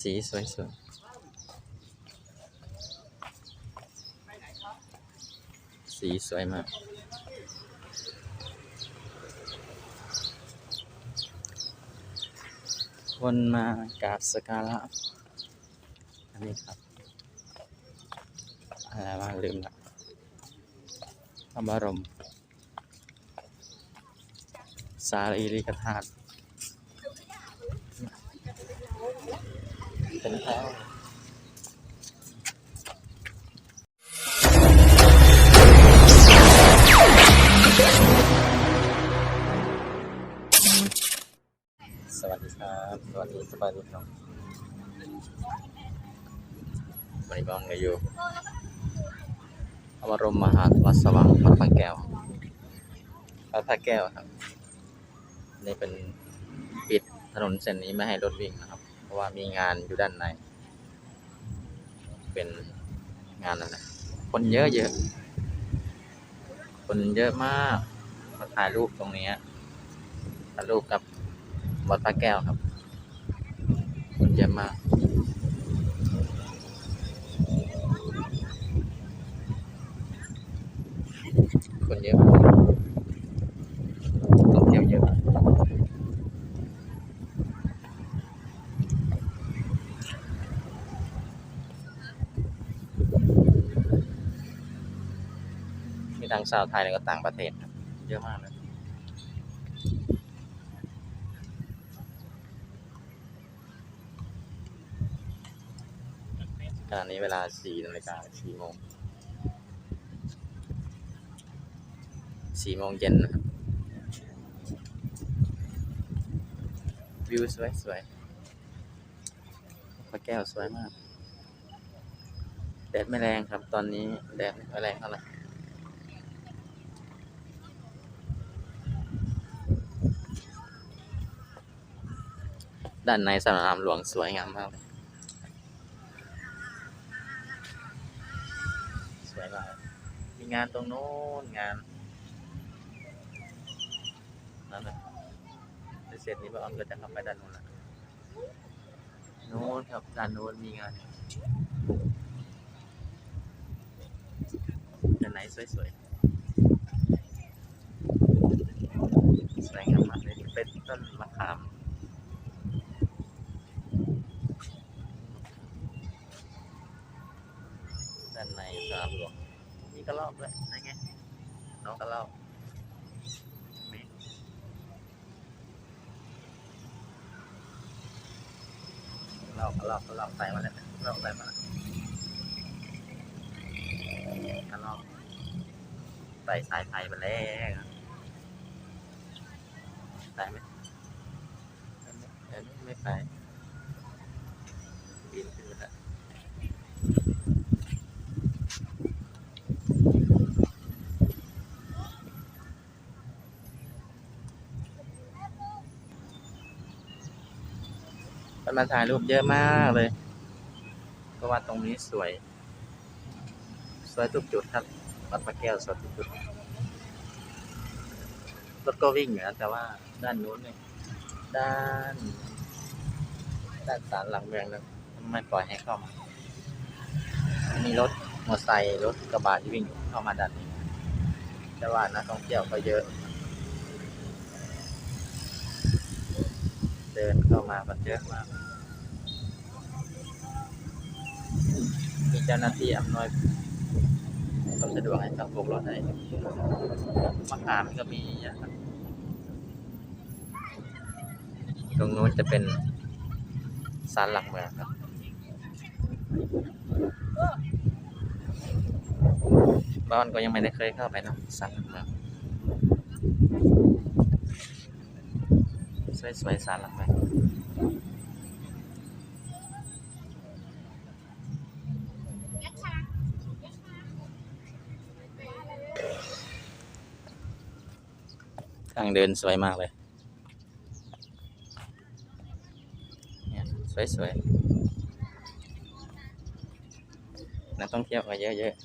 สีสวยสวยสีสวยมาก คนมากราบสการะอันนี้ครับ อะไรว่าลืมละพระบรมสารีริกธาตุ เป็นแถวสวัสดีครับสวัสดีสบายดีครับวันนี้บ้องกันอยู่พระบรมมหาวัดสว่างวัดพระแก้ววัดพระแก้วครับ นี่เป็นปิดถนนเส้นนี้ไม่ให้รถวิ่งนะครับ เพราะว่ามีงานอยู่ด้านใน เป็นงานอะไรคนเยอะเยอะคนเยอะมากมาถ่ายรูปตรงนี้ถ่ายรูปกับวัดพระแก้วครับ คนเยอะมากคนเยอะต้องเที่ยวเยอะ มี ทั้งชาวไทยแล้วก็ต่างประเทศครับเยอะมากเลยขณะนี้เวลา4นาฬิกา4โมง4โมงเย็นนะครับ วิวสวยสวยพระแก้วสวยมาก แดดไม่แรงครับตอนนี้ แดดไม่แรงเท่าไหร่ ด้านในสนามหลวงสวยงามมากสวยมากมีงานตรงโน้นงานนั่นแหละเสร็จนี้ป้าออมก็จะเข้าไปด้านโน้นละโน้นครับด้านโน้นมีงานด้านไหนสวยๆสวยงามมากเลยเป็นต้นมะขาม ด้านในสนามหลวงมี กระรอกด้วยนั่นไงน้องกระรอกมีกระรอกกระรอกกระรอกใส่มาแล้วนะกระรอกใส่มาแล้วกระรอกใส่สายไฟมาแล้วใส่ไหมเดี๋ยวไม่ไปบินขึ้นมาแล้ว คน มาถ่ายรูปเยอะมากเลย เพราะว่าตรงนี้สวย สวยทุกจุดครับวัดพระแก้วสวยทุกจุดรถก็วิ่งอยู่นะแต่ว่าด้านนู้นเนี่ยด้าน ด้านศาลหลังเมืองนั้นไม่ปล่อยให้เข้ามามีรถมอเตอร์ไซค์รถกระบะที่วิ่งอยู่เข้ามาด้านนี้แต่ว่านักท่องเที่ยวก็เยอะ เดินเข้ามากันเยอะมาก มีเจ้าหน้าที่อำนวยความสะดวกให้กับรถให้มะขามก็มีนะครับตรงนู้นจะเป็นศาลหลักเมืองครับบ้านก็ยังไม่ได้เคยเข้าไปนะศาลหลักเมืองสวยๆศาลหลักเมืองางเดินสวยมากเลยเนี่ยสวยๆนักท่องเที่ยวมาเยอะๆ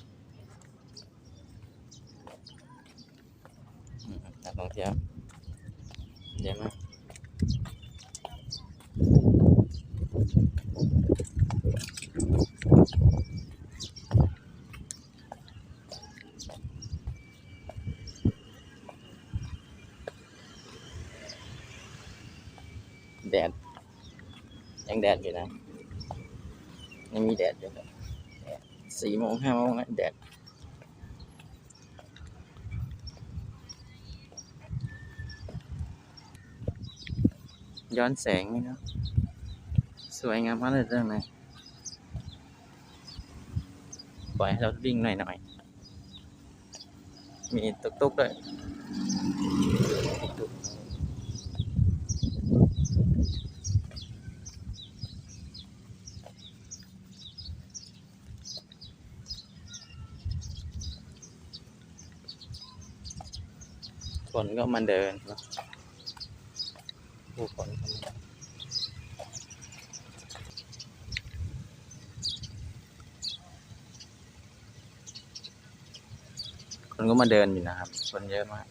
อืมนักท่องเที่ยวเยอะมาก ยังแดดอยู่นะยังมีแดดอยู่เลยแดดสี่โมงห้าโมงแล้วแดดย้อนแสงไหมเนะสวยงามมากเลยเรื่องไหนปล่อยให้เรถวิ่งหน่อยๆมีตุกๆด้วยตุกๆคน ก็มาเดินนะผู้คนก็มาคนก็มาเดินอยู่นะครับ คนเยอะมาก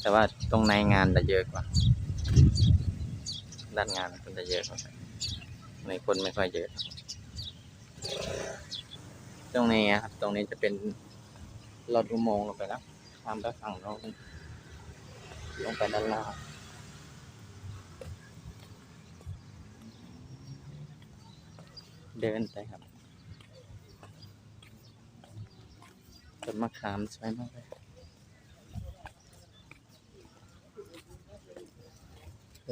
แต่ว่าตรงในงานจะเยอะกว่า ด้านงานคนจะเยอะกว่าในคนไม่ค่อยเยอะ ตรงนี้อะครับ ตรงนี้จะเป็นลอดอุโมงค์ลงไปแล้ว ข้ามไปฝั่งโน้นลงไปด้านล่างเดินไปครับต้นมะขามสวยมากเลย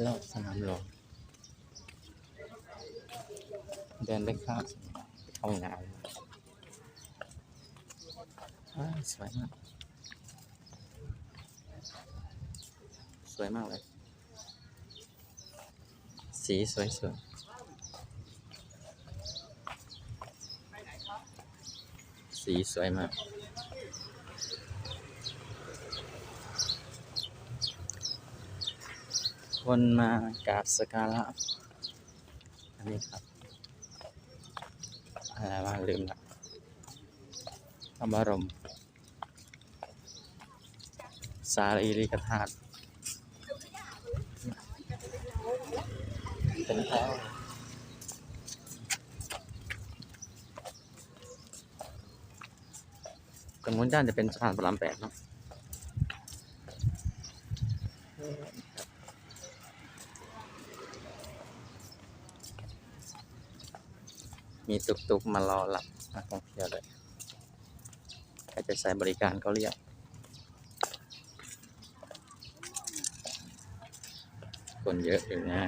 รอบสนามหลวงเดินไปเข้าห้องน้ำว้าวสวยมาก สวยมากเลย สีสวยสวยสีสวยมาก คนมากราบสการะอันนี้ครับอะไรว่าลืมละพระบรมสารีริกธาตุ เป็นแถวตรงนู้นด้านจะเป็นสะพานพระรามแปดเนาะมีตุกๆมารอรับนักท่องเที่ยวเลยใครจะใช้บริการก็เรียก คนเยอะอยู่นะ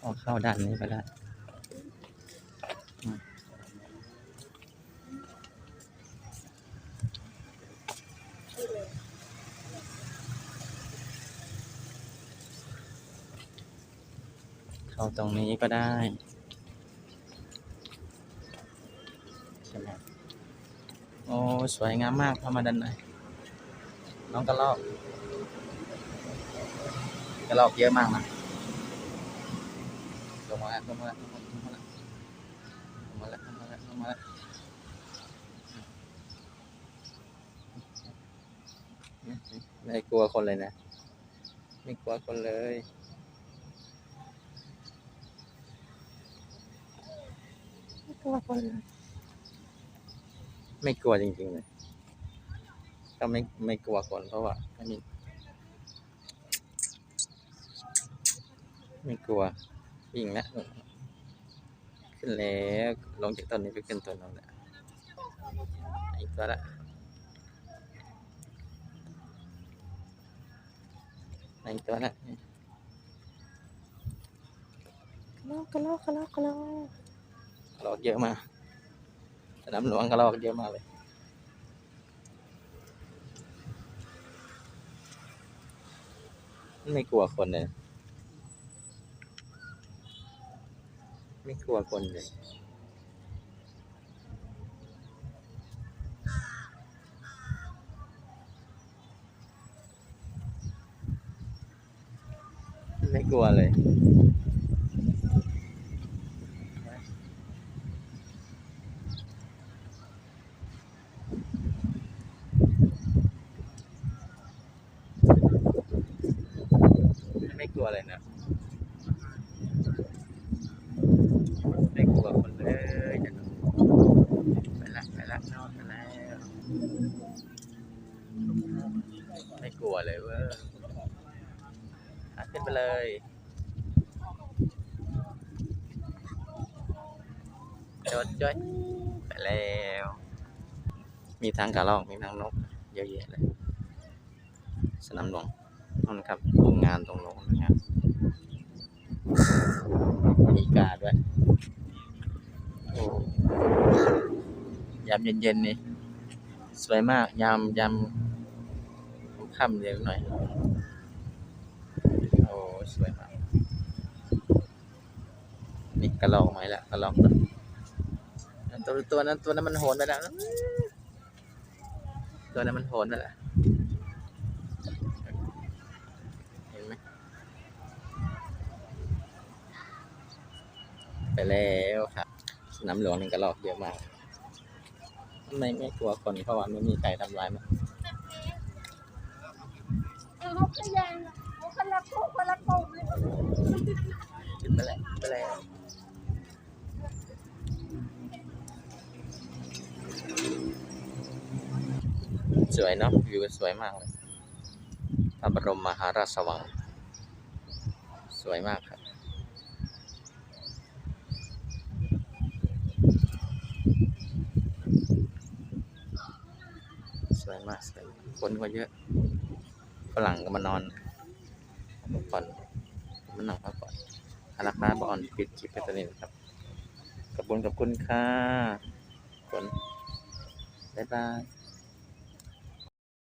เอาเข้าด้านนี้ก็ได้เข้าตรงนี้ก็ได้ใช่ไหมโอ้ สวยงามมากเข้ามาด้านในน้องกระรอกกระรอกเยอะมากนะ แล้วลงมาแล้วลงมาแล้วลงมาแล้วลงมาแล้วลงมาแล้วไม่กลัวคนเลยนะ ไม่กลัวคนเลยไม่กลัวคนเลย ไม่กลัวจริงๆเลยก็ไม่ไม่กลัวคนเพราะว่าไม่มีไม่กลัว วิ่งแล้วขึ้นแล้วลงจากต้นนี้ไปขึ้นต้นนั้นแหละอีกตัวละอีกตัวละกระลอกกระลอกกระลอกกระลอกกระลอกเยอะมากสนามหลวงกระลอกเยอะมากเลยไม่กลัวคนเลย ไม่กลัวคนเลยไม่กลัวเลย ไม่กลัวเลยนะ ไม่กลัวคนเลยจะไปละไปละนอนไปแล้ว กลัวเลยเว้ยอะขึ้นไปเลย จดจ้อยไปแล้ว มีทั้งกระรอกมีทั้งนกเยอะแยะเลย สนามหลวงนั่นครับโรงงานตรงโน้นนะครับมีกาด้วยโอ้ยามเย็นๆนี่สวยมาก ยามยามค่ำเรียงหน่อย โอ้สวยมาก นี่กระลอกไหมละกระลอกนะ ตัวตัวนั้นตัวนั้นมันโหนไปแล้วนะตัวนั้นมันโหนไปแล้วเห็นไหมไปแล้วครับสนามหลวงนี่กระลอกเยอะมากไม่ไม่กลัวคนเพราะว่าไม่มีใครทำร้ายมันเขาก็ยังเขาคนละคู่คนละกลุ่มเลยขึ้นไปแล้วไปแล้ว สวยเนาะวิวสวยมากเลยพระบรมมหาราชวัง สวยมากครับสวยมากสวยคนก็เยอะฝรั่งก็มานอนพักผ่อนมานั่งพักผ่อนอาราคาบออนปิดคลิปไปตัวนี้นะครับขอบคุณขอบคุณค่ะคนบ๊ายบาย